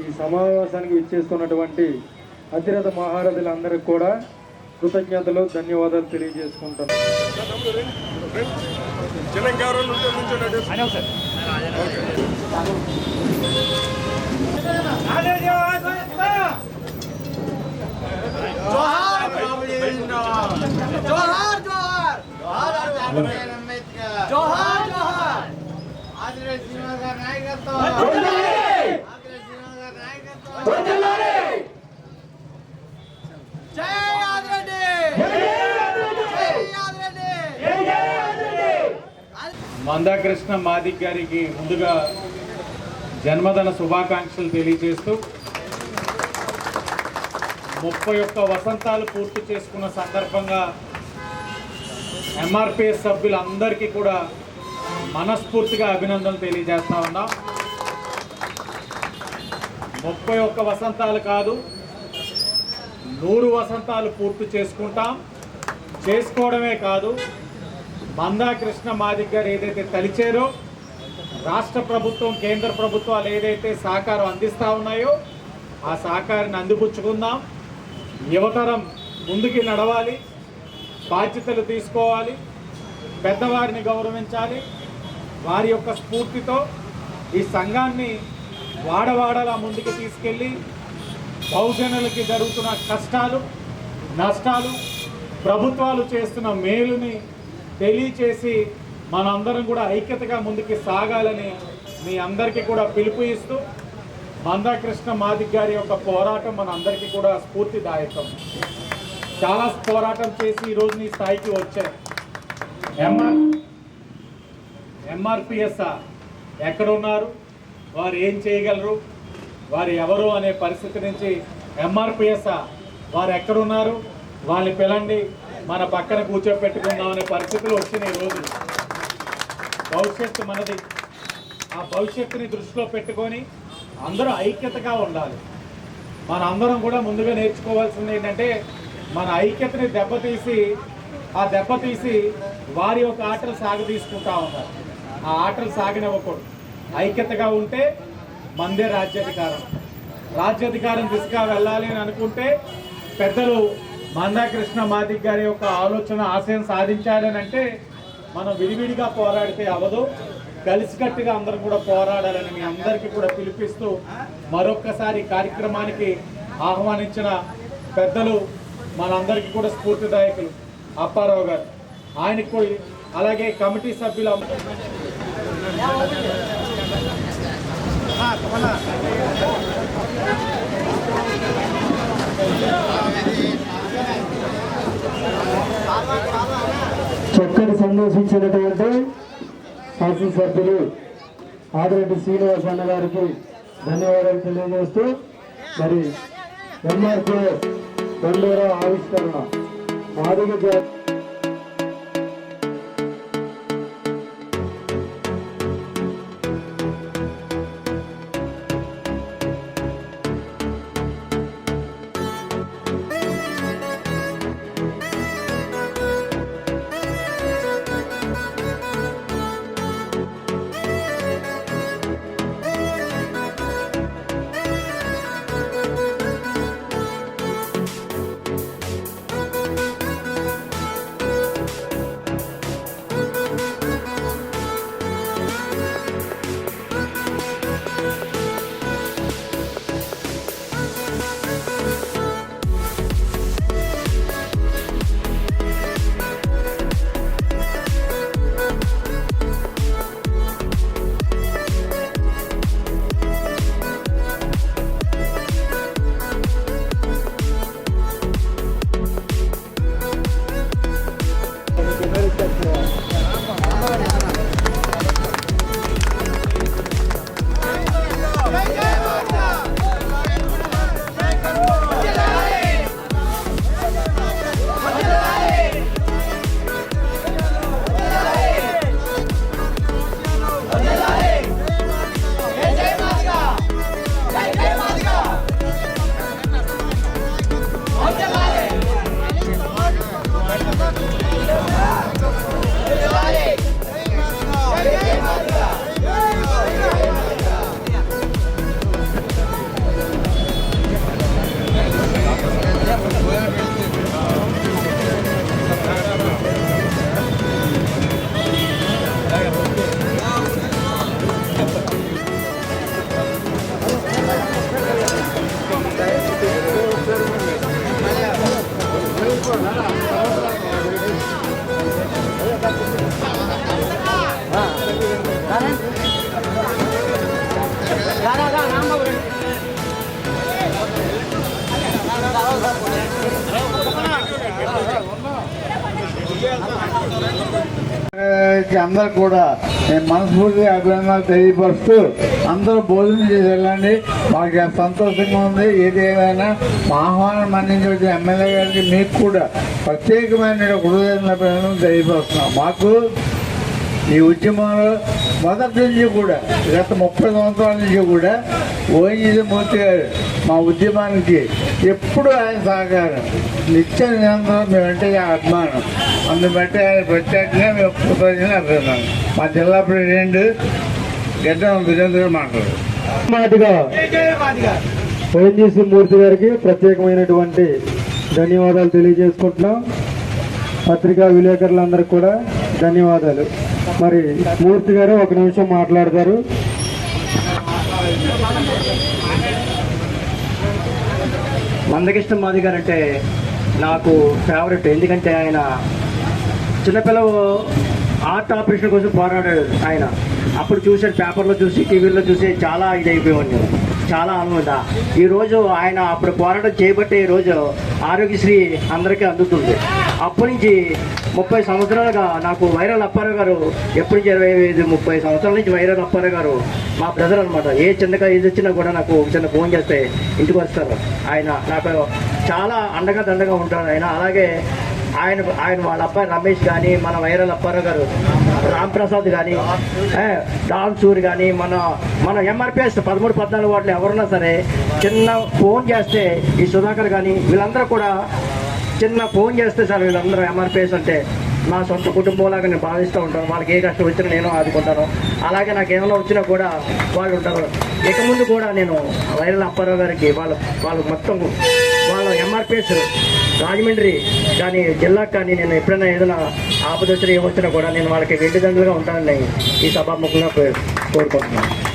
ఈ సమావేశానికి విచ్చేస్తున్నటువంటి అతిరథ మహారథులందరికీ కూడా కృతజ్ఞతలు ధన్యవాదాలు తెలియజేసుకుంటాను జోహార్ జోహార్. ఆదిరే గారి నాయకత్వం ఆదిరే శ్రీనివాస్ గారి నాయకత్వం జై ఆదిరెడ్డి జై ఆదిరెడ్డి మందాకృష్ణ మాదిక్ గారికి ముందుగా జన్మదిన శుభాకాంక్షలు తెలియజేస్తూ ముప్పై ఒక్క వసంతాలు పూర్తి చేసుకున్న సందర్భంగా ఎంఆర్పిఎస్ సభ్యులందరికీ కూడా మనస్ఫూర్తిగా అభినందనలు తెలియజేస్తా ఉన్నాం. ముప్పై ఒక్క వసంతాలు కాదు నూరు వసంతాలు పూర్తి చేసుకుంటాం. చేసుకోవడమే కాదు మందాకృష్ణ మాదిక్ గారు ఏదైతే తలిచారో రాష్ట్ర ప్రభుత్వం కేంద్ర ప్రభుత్వాలు ఏదైతే సహకారం అందిస్తూ ఉన్నాయో ఆ సహకారాన్ని అందిపుచ్చుకుందాం. యువతరం ముందుకి నడవాలి బాధ్యతలు తీసుకోవాలి పెద్దవారిని గౌరవించాలి. వారి యొక్క స్ఫూర్తితో ఈ సంఘాన్ని వాడవాడలా ముందుకు తీసుకెళ్ళి బహుజనులకి జరుగుతున్న కష్టాలు నష్టాలు ప్రభుత్వాలు చేస్తున్న మేలుని తెలియచేసి మనందరం కూడా ఐక్యతగా ముందుకు సాగాలని మీ అందరికీ కూడా పిలుపు ఇస్తూ మందాకృష్ణ మాదిక్ గారి యొక్క పోరాటం మన అందరికీ కూడా స్ఫూర్తిదాయకం. చాలా పోరాటం చేసి ఈరోజు నీ స్థాయికి వచ్చాయి ఎంఆర్ ఎంఆర్పిఎస్ఆర్ ఎక్కడ ఉన్నారు వారు ఏం చేయగలరు? వారు ఎవరు అనే పరిస్థితి నుంచి ఎంఆర్పిఎస్ వారు ఎక్కడున్నారు? వాళ్ళని పిలండి మన పక్కన కూర్చోపెట్టుకుందాం అనే పరిస్థితులు వచ్చినాయి రోజు. భవిష్యత్తు మనది. ఆ భవిష్యత్తుని దృష్టిలో పెట్టుకొని అందరూ ఐక్యతగా ఉండాలి. మన అందరం కూడా ముందుగా నేర్చుకోవాల్సింది ఏంటంటే మన ఐక్యతని దెబ్బతీసి ఆ దెబ్బతీసి వారి యొక్క ఆటలు సాగు తీసుకుంటా ఉన్నారు ఆ ఆటలు సాగనివ్వకూడదు. ఐక్యతగా ఉంటే మందే రాజ్యాధికారం. రాజ్యాధికారం దిశగా వెళ్ళాలి అని అనుకుంటే పెద్దలు మందాకృష్ణ మాదిక్ గారి యొక్క ఆలోచన ఆశయం సాధించాలని అంటే మనం విడివిడిగా పోరాడితే అవదు కలిసికట్టుగా అందరం కూడా పోరాడాలని మీ అందరికీ కూడా పిలిపిస్తూ మరొక్కసారి కార్యక్రమానికి ఆహ్వానించిన పెద్దలు మనందరికీ కూడా స్ఫూర్తిదాయకులు అప్పారావు గారు. ఆయనకు అలాగే కమిటీ సభ్యులు చక్కటి సందేశించినటువంటి శాసనసభ్యులు ఆదిరెడ్డి శ్రీనివాస్ అన్న గారికి ధన్యవాదాలు తెలియజేస్తూ మరి ఎంఆర్పిఎస్ బండోరా ఆవిష్కరణ మాదిగ జా- అందరు కూడా నేను మనస్ఫూర్తిగా అభినందనలు తెలియపరుస్తూ అందరూ భోజనం చేసి వెళ్ళండి. మాకు ఎంత సంతోషంగా ఉంది. ఏది ఏదైనా మా ఆహ్వానం మన్నించి వచ్చిన ఎమ్మెల్యే గారికి మీకు కూడా ప్రత్యేకమైన హృదయంలో అభినందనలు తెలియపరుస్తున్నాం. మాకు ఈ ఉద్యమంలో మొదటి నుంచి కూడా గత ముప్పై సంవత్సరాల నుంచి కూడా ఓఎన్జీ మూర్తి గారు మా ఉద్యమానికి ఎప్పుడు ఆయన సహకారం. నిత్య నిరంతరం మేమంటే అభిమానం. అందుబట్టి ఆయన ప్రత్యేకంగా మేము కృతజ్ఞతలు అభినందనం మా జిల్లా ప్రెసిడెంట్ గడ్డం వీరేంద్ర మాట్లాడు. మాదిగా ఓఎన్జీసీ మూర్తి గారికి ప్రత్యేకమైనటువంటి ధన్యవాదాలు తెలియజేసుకుంటున్నాం. పత్రికా విలేకరులందరికీ కూడా ధన్యవాదాలు. మరి మూర్తి గారు ఒక నిమిషం మాట్లాడతారు. మందకృష్ణ మాది గారు అంటే నాకు ఫేవరెట్ ఎందుకంటే ఆయన చిన్నపిల్ల ఆర్ట్ ఆపరేషన్ కోసం పోరాడాడు ఆయన. అప్పుడు చూసాడు పేపర్లో చూసి టీవీలో చూసి చాలా ఇది అయిపోయాడు నేను చాలా ఆనంద ఈరోజు ఆయన అప్పుడు పోరాటం చేపట్టే ఈరోజు ఆరోగ్యశ్రీ అందరికీ అందుతుంది. అప్పటి నుంచి ముప్పై సంవత్సరాలుగా నాకు వైరల్ అప్పారావు గారు ఎప్పటి నుంచి ఇరవై ఐదు ముప్పై సంవత్సరాల నుంచి వైరల్ అప్పారావు గారు మా బ్రదర్ అనమాట ఏ చిన్నగా ఏది వచ్చినా కూడా నాకు చిన్న ఫోన్ చేస్తే ఇంటికి వస్తారు. ఆయన నాకు చాలా అండగా దండగా ఉంటాడు ఆయన. అలాగే ఆయన ఆయన వాళ్ళ అబ్బాయి రమేష్ కానీ మన వైరల్ అప్పారావు గారు రామ్ప్రసాద్ కానీ డాన్సూర్ కానీ మన మన ఎంఆర్పిఎస్ పదమూడు పద్నాలుగు వాటిలో ఎవరున్నా సరే చిన్న ఫోన్ చేస్తే ఈ సుధాకర్ కానీ వీళ్ళందరూ కూడా చిన్న ఫోన్ చేస్తే సార్ వీళ్ళందరూ ఎంఆర్పిఎస్ అంటే నా సొంత కుటుంబంలాగా నేను భావిస్తూ ఉంటాను. వాళ్ళకి ఏ కష్టం వచ్చినా నేను ఆదుకుంటాను. అలాగే నాకు ఏమైనా వచ్చినా కూడా వాళ్ళు ఉంటారు. ఇక ముందు కూడా నేను వైరల్ అప్పారావు గారికి వాళ్ళు వాళ్ళు మొత్తం వాళ్ళ ఎంఆర్పిఎస్ రాజమండ్రి కానీ జిల్లాకు కానీ నేను ఎప్పుడైనా ఏదైనా ఆపదొచ్చినా ఏమొచ్చినా కూడా నేను వాళ్ళకి వెండి దండలుగా ఉంటానని ఈ సభాముఖంగా కోరుకుంటున్నాను.